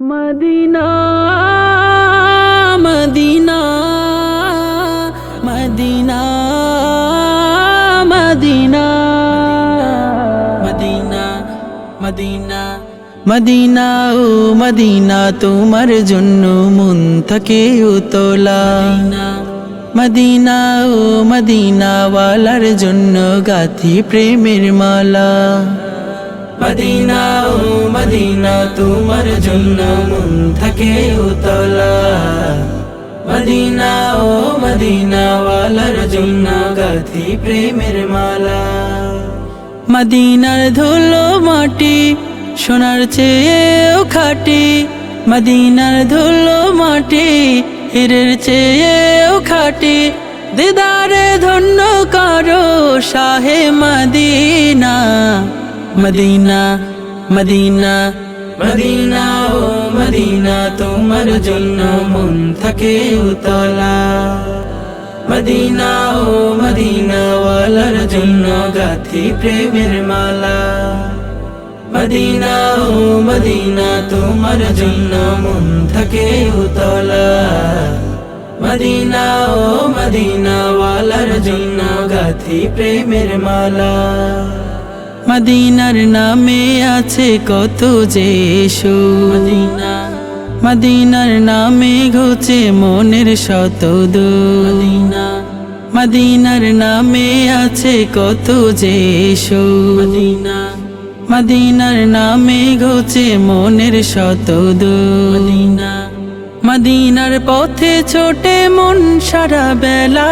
Medina Medina Medina Medina Medina Medina Medina, ও Medina, তোমার জন্য মন থাকে উতলা মদিনা, ও মদিনা, ওয়ালার জন্য গাথি প্রেমের মালা। মদিনা, ও মদিনা তোমার জন্য মন থাকে উতলা। মদিনা ও মদিনা ওয়ালার জন্য গাথি প্রেমের মালা। মদিনার ধুলো মাটি, সোনার চেয়েও খাটি। মদিনার ধুলো মাটি, হিরের চেয়েও খাটি। দিদারে ধন্য করো শাহে মদিনা। মদিনা মদিনা মদিনা ও মদিনা, তোমার জন্য মন থাকে উতলা। মদিনা ও মদিনা ওয়ালার জন্য গাথি প্রেমের মালা। মদিনা ও মদিনা, তোমার জন্য মন থাকে উতলা। মদিনা ও মদিনা ওয়ালার জন্য গাথি প্রেমের মালা। মদিনার নামে আছে কত যে মদিনা। মদিনার নামে ঘুচে মনের শত মদিনা। মদিনার নামে আছে কত যে মদিনা। মদিনার নামে ঘুচে মনের শত মদিনা। মদিনার পথে ছোটে মন সারা বেলা।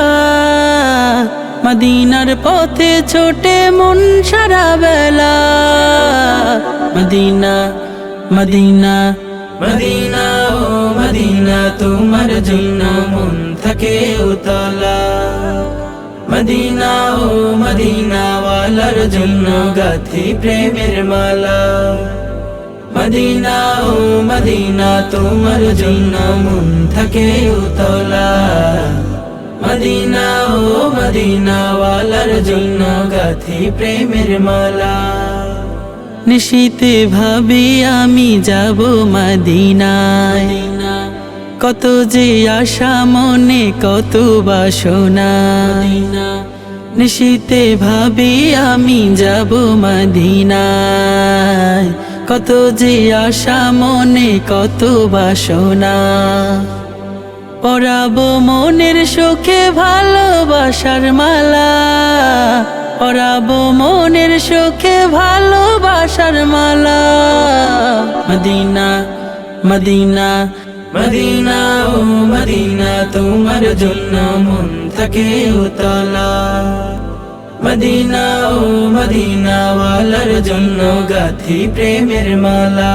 মদিনার পথে ছোটে মন সারা বেলা। মদিনা মদিনা মদিনা, ও মদিনা, তোমার জন্য মন থাকে উতলা। মদিনা, ও মদিনা, ওয়ালার জন্য গাথি প্রেমের মালা। মদিনা, ও মদিনা, তোমার জন্য মন থাকে উতলা। মদিনা ও মদিনা ওয়ালার জন্য গাথি প্রেমের মালা। নিশীতে ভাবি আমি যাব মদিনায়। কত যে আশা মনে, কত বাসনা। নিশীতে ভাবি আমি যাব মদিনায়। কত যে আশা মনে, কত বাসনা। পরাবো মনের সুখে ভালোবাসার মালা। পরাবো মনের সুখে ভালোবাসার মালা। মদিনা মদিনা মদিনা, ও মদিনা, তোমার জন্য মন থাকে উতলা। মদিনা, ও মদিনা, ওয়ালার জন্য গাথি প্রেমের মালা।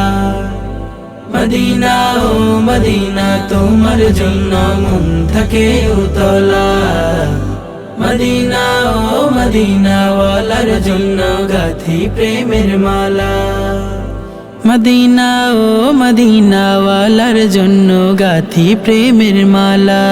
মদিনা ও মদিনা, তোমার জন্য মন থাকে উতলা। মদিনা ও মদিনা ওয়ালার জন্য গাথি প্রেমের মালা। মদিনা ও মদিনা ওয়ালার জন্য গাথি প্রেমের মালা।